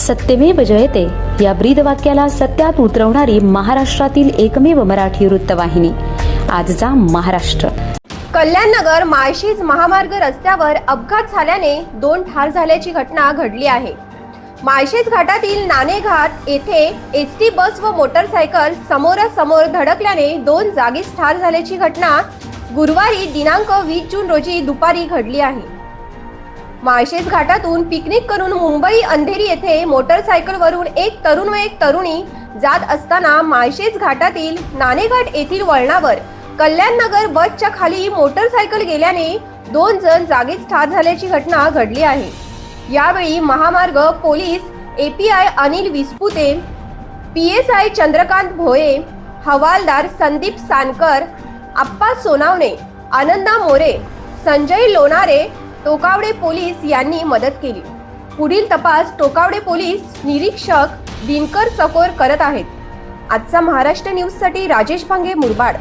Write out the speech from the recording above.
सत्यमेव जयते. या ब्रीद वाक्याला सत्यात उतरवणारी महाराष्ट्रातील एकमेव मराठी वृत्तवाहिनी. आजचा महाराष्ट्र. कल्याणनगर माळशीज महामार्ग रस्त्यावर अपघात झाल्याने दोन ठार झाल्याची घटना घडली आहे. माळशेज घाटातील नाणेघाट येथे एस टी बस व मोटरसायकल समोरासमोर धडकल्याने दोन जागीच ठार झाल्याची घटना गुरुवारी दिनांक वीस जून रोजी दुपारी घडली आहे. माळशेज घाटातून पिकनिक करून मुंबई अंधेरी येथे मोटरसायकलवरून एक तरुण व एक तरुणी जात असताना माळशेज घाटातील नाणेघाट येथील वळणावर कल्याणनगर बसच्या खाली मोटरसायकल गेल्याने दोन जण जागीच ठार झाल्याची घटना घडली आहे. यावेळी महामार्ग police API Anil Vispute P S I Chandrakant Bhoye हवालदार संदीप सानकर आप्पा सोनावणे आनंदा मोरे संजय लोणारे टोकावडे पोलीस यांनी मदत केली. पुढील तपास टोकावडे पोलीस निरीक्षक दिनकर चकोर करत आहेत. आजचा महाराष्ट्र न्यूजसाठी राजेश भांगे मुरबाड.